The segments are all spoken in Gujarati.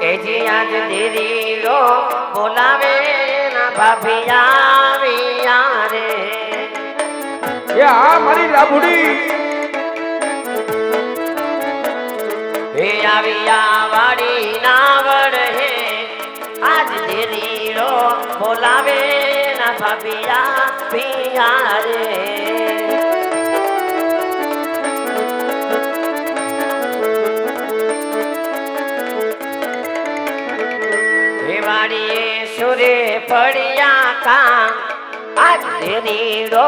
એ જી આજ દેરીડો બોલાવે ના ભાભી આવ્યા રે એ આ મારી લાબુડી. હે આવ્યા વાડી નાવડ હે. આજ દેરીડો બોલાવે ના ભાભિયા આવ્યા રે હે સુરે પડ્યા કા આજ રીડો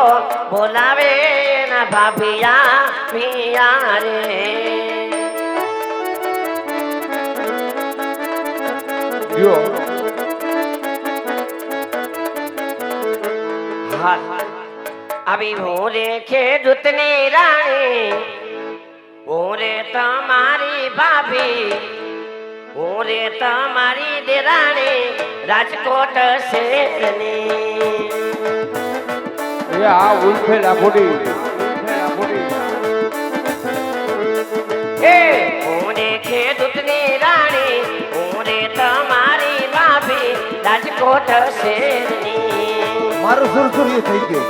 બોલાવે ના ભાભિયા મિયા રે. આવી ભોરે ખેડૂતની રાણી. ભૂરે તમારી ભાભી. ભૂરે તમારી દેરાણી રાજકોટ શેરની. એ આ ઉલ્ફે લાબુડી એ હું ખેડૂતની રાણી હું તમારી ભાભી રાજકોટ શેરની. મારું સુરસુરી થઈ ગયું.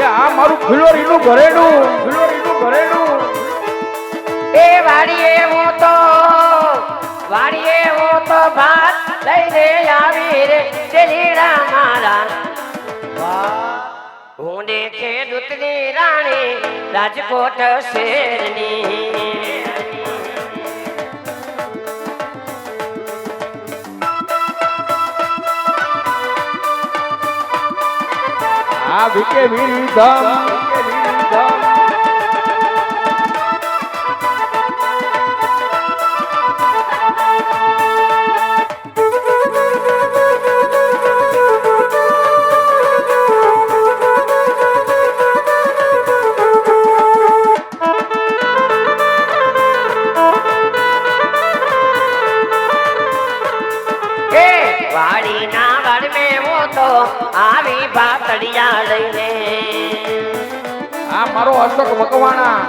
એ આ મારું ખિલોરીનું ઘરેણું ખિલોરીનું ઘરેણું. એ વાડીએ હું તો વાડીએ હું તો ભાત લઈને આવી રે ચલીડા મારા હું ખેડૂતની રાણી રાજકોટ શેરની. આ વિકે વીર વિધમ અશોક મકવાણા.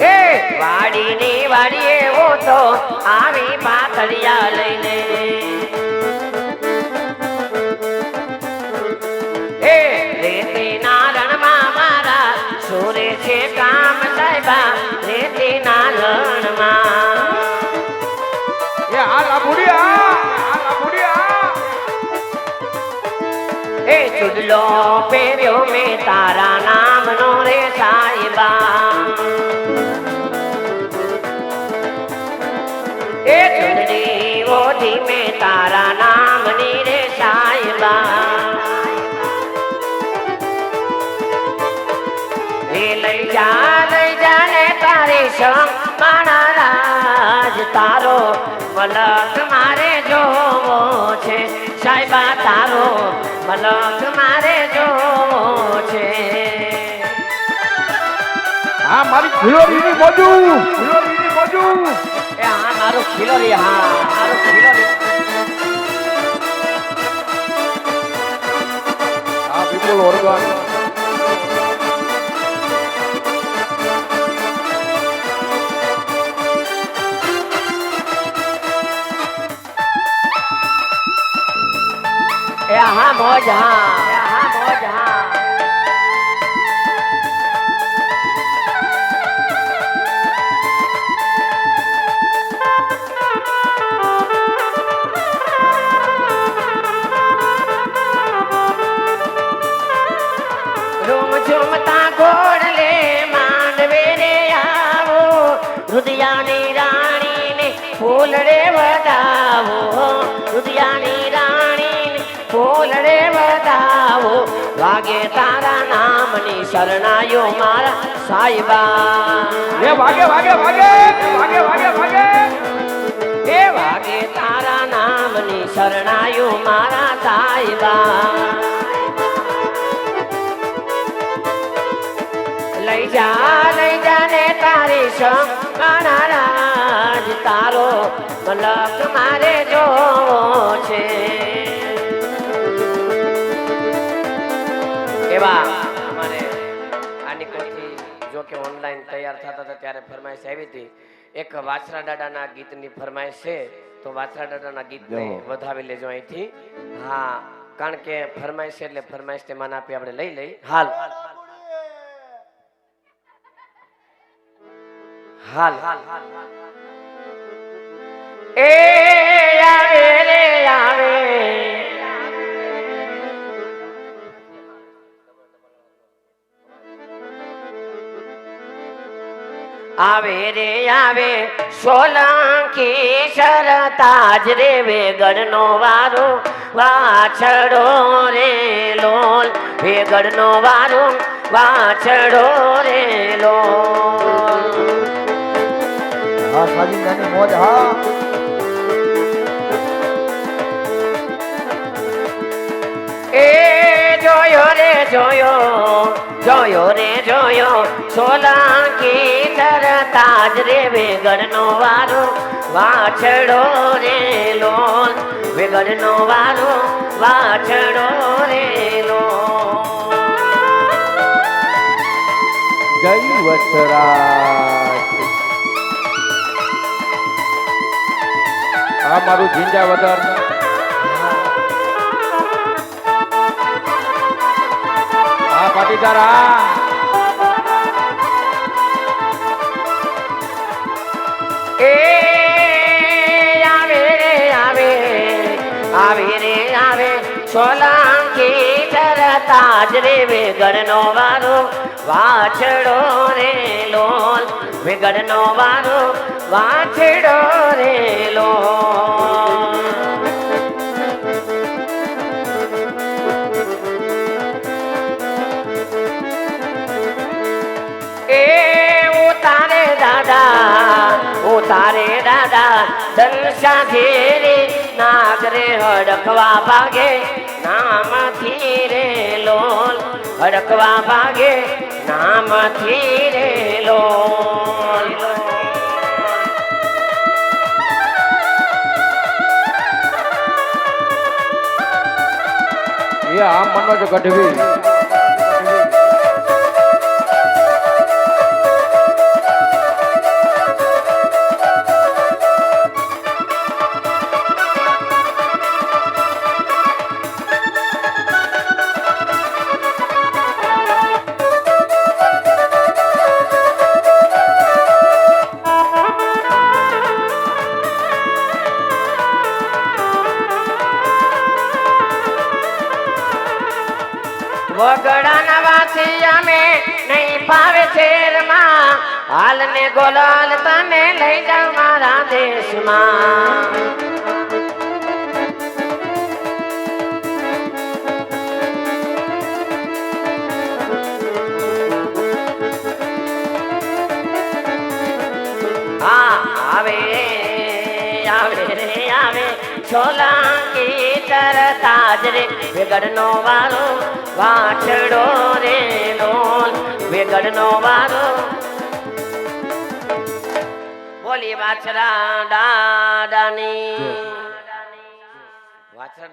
એ! વાડીની વાડીએ એવો તો આવી ભાતડિયા લઈને. એ! રેતીના રણમાં મારા સુરે છે કામ સાહેબા રેતીના રણમાં ચુડલો પહેર્યો મેં તારા નામનો રે સાહેબા એ ચૂડલી ઓઢી મેં તારા નામની રે સાહેબા એ લઈ જા લઈ જા ને તારે મારા રાજ, તારો મલક મારે જોવો છે. સાહેબા તારો મલક આ મારી ખીલોરીની બાજુ. ખીલોરીની બાજુ. એ હા મારો ખીલોરી હા મારો ખીલોરી આ વિપુલ ઓર્ગન. એ હા મોજ હા. હા મોજ હા. રુદિયાની રાણીને ફૂલડે વધાવો રુદિયાની રાણીને ફૂલડે વધાવો વાગે તારા નામની શરણાયો મારા સાહેબા એ વાગે વાગે વાગે વાગે વાગે વાગે. એ વાગે તારા નામની શરણાયો મારા સાહેબા લઈ જા લઈ જા ને તારી સંગાણા રાજ તારો મલક મારે જોવો છે. એવા અમારે આ કોથી જો કે ઓનલાઈન તૈયાર થતા હતા ત્યારે ફરમાઈશ આવી હતી. એક વાછરા દાદાના ગીતની ફરમાઈશ છે તો વાછરા દાદાના ગીતને. વધાવી લેજો અહીંથી. હા કારણ કે ફરમાઈશ એટલે ફરમાઈશ તે માન આપી આપણે લઈ લઈ. હાલ. હાલ. એ આવે રે આવે. આવે રે, આવે. સોલંકી શરતાજ રે વેગડનો વારો. વાછડો રે લોલ વેગડનો વારો. વાછડો રે લોલ. મોજ હા. એ જોયો રે જોયો જોયો રે જોયો. સોલાંકી તરતા જ રે વેગડનો વારો. વાછડો રે લોલ વેગડનો વારો વાછડો રે લોલ જય વત્સરાજ આ મારું જીંજા વદર હા પાટીદાર હા એ આવે રે આવે આવે રે આવે. સોલાંકી તરતા જ રે વેગડનો વારો, વાછડો રે લોલ. વેગડનો વારો વાછડો રે લોલ એ ઉતારે દાદા ઉતારે દાદા દંશા ઘેરે નાગરે હડકવા ભાગે, નામથી રે લોલ હડકવા ભાગે, નામથી આ મનોજ ગઢવી. વગડાના વાસી અમે નહીં પાવે શેરમાં. હાલ ને ગોલાલ તને લઈ જાવ મારા દેશમાં. આવે આવે રે આવે સોલાંકી તરતા જ રે વેગડનો વારો વાછડો રે લોલ વેગડનો વારો. બોલી વાછરા દાદાની. વાછરા